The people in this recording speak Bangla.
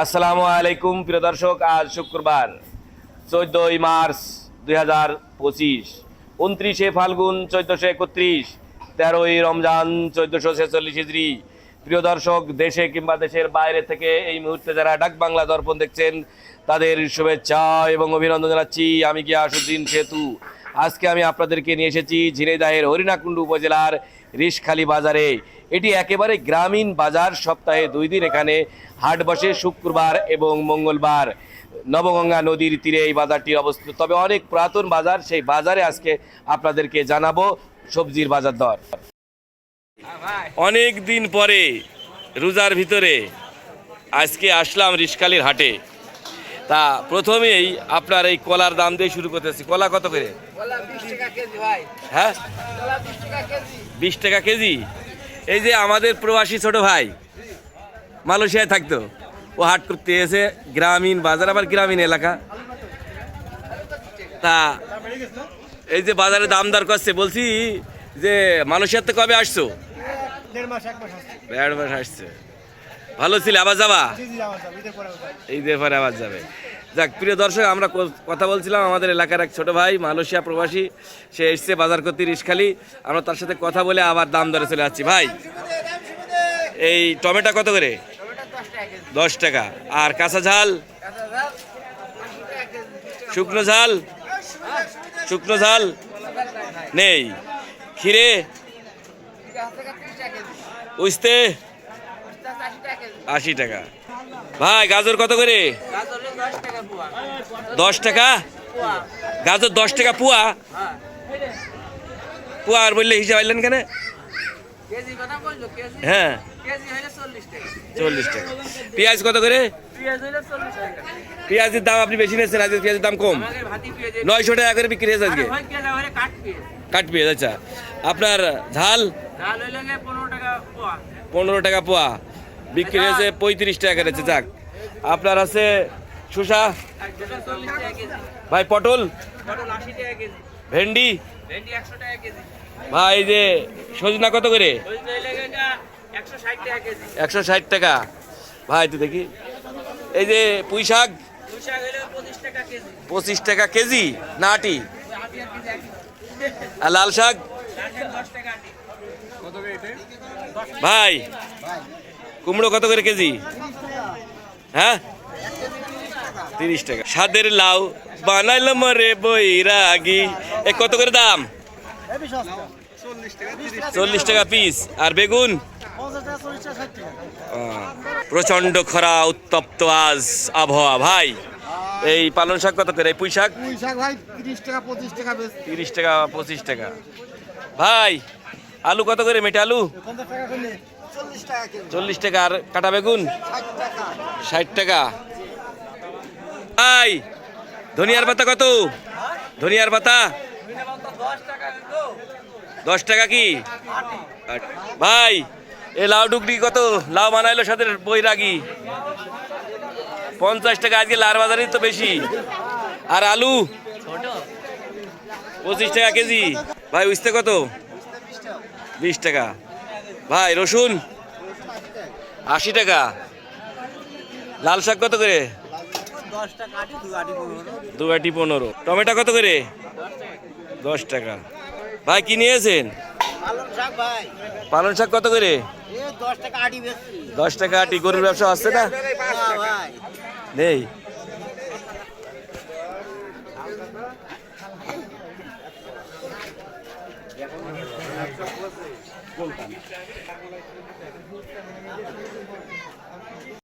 আসসালামু আলাইকুম, প্রিয় দর্শক, আজ শুক্রবার চোদ্দই মার্চ দুই হাজার পঁচিশ, উনত্রিশে ফাল্গুন চোদ্দোশো একত্রিশ, তেরোই রমজান চোদ্দোশো ছেচল্লিশ হিজড়ি প্রিয় দর্শক, দেশে কিংবা দেশের বাইরে থেকে এই মুহূর্তে যারা ডাক বাংলা দর্পণ দেখছেন, তাদের শুভেচ্ছা এবং অভিনন্দন জানাচ্ছি। আমি গিয়াসুদ্দিন সেতু। আজকে আমি আপনাদেরকে নিয়ে এসেছি ঝিনাইদাহের হরিণাকুণ্ডু উপজেলার রিশখালী বাজারে। এটি একেবারে গ্রামীণ বাজার, সপ্তাহে দুই দিন এখানে হাট বসে, শুক্রবার এবং মঙ্গলবার। নবগঙ্গা নদীর তীরে এই বাজারটি অবস্থিত। তবে অনেক পুরাতন বাজার, সেই বাজারে আজকে আপনাদেরকে জানাব সবজির বাজার দর। অনেক দিন পরে রোজার ভিতরে আজকে আসলাম রিশখালীর হাটে। তা প্রথমেই আপনার এই কলার দাম দিয়ে শুরু করতেছি কলা কত করে? বিশ টাকা কেজি হ্যাঁ? বিশ টাকা কেজি। বিশ টাকা কেজি? এই যে আমাদের প্রবাসী ছোট ভাই মালয়েশিয়ায় থাকতো ও হাট করতে এসে গ্রামীণ বাজার আবার গ্রামীণ এলাকা। তা এই যে বাজারে দাম দর করছে বলছি যে মালয়েশিয়াতে কবে আসছো? দেড় মাস এক মাস আসছে। দেড় মাস আসছে। ভালো ছিল আবার যাবা? ঈদের পরে আবার যাবে। যাক প্রিয় দর্শক আমরা কথা বলছিলাম আমাদের এলাকার এক ছোট ভাই মালয়েশিয়া প্রবাসী সে এসছে বাজার করতে রিসখালি। আমরা তার সাথে কথা বলে আবার দাম দরে চলে যাচ্ছি। ভাই এই টমেটো কত করে? দশ টাকা। আর কাঁচা ঝাল? শুকনো ঝাল? শুকনো ঝাল? নেই। কেজি উস্তে? আশি টাকা। ভাই গাজর কত করে? দশ টাকা? গাজর দশ টাকা পুয়া? পুয়া আর বললে হিসাব আইলেন কেন? হ্যাঁ। চল্লিশ টাকা। পেঁয়াজ কত করে? পেঁয়াজের দাম আপনি বেশি নিয়েছেন আজকে পেঁয়াজের দাম কম। নয়শো টাকা করে বিক্রি হয়েছে আজকে। কাট পেঁয়াজ আচ্ছা। আপনার ঝাল? পনেরো টাকা পোয়া। বিক্রি হয়েছে পঁয়ত্রিশ টাকা করেছে যাক আপনার আছে কেজি ভাই পটল ভেন্ডি ভাই এই যে সজনা কত করে? একশো ষাট টাকা। ভাই তো দেখি এই যে পুঁই শাক পঁচিশ টাকা কেজি না আটি আর লাল শাক ভাই কুমড়ো কত করে কেজি? হ্যাঁ? তিরিশ টাকা। সাদের লাউ বানাইলাম রে বৈরাগি। এ কত করে দাম? চল্লিশ টাকা পিস। আর বেগুন? প্রচণ্ড খরা উত্তপ্ত আজ আবহাওয়া। ভাই এই পালন শাক কত করে? এই পুঁই শাক? পুঁই শাক ভাই তিরিশ টাকা পঁচিশ টাকা তিরিশ টাকা পঁচিশ টাকা। ভাই আলু কত করে মেটে আলু? চল্লিশ টাকা আর কাটা বেগুন? ষাট টাকা। ভাই ধনিয়ার পাতা কত? ধনিয়ার পাতা? দশ টাকা কি? ভাই, এ লাউ ডুগরি কত? লাউ বানাইলো সাথে বই বৈরাগী। পঞ্চাশ টাকা, আজকে লার বাজারই তো বেশি। আর আলু? পঁচিশ টাকা কেজি। ভাই উঠতে কত? বিশ টাকা। ভাই, রসুন? আশি টাকা। লাল শাক কত করে? দু আটি পনেরো। টমেটো কত করে? দশ টাকা। ভাই, কি নিয়েছেন? পালন শাক কত করে? দশ টাকা আটি, গরুর ব্যবসা আসছে না? ভাই নেই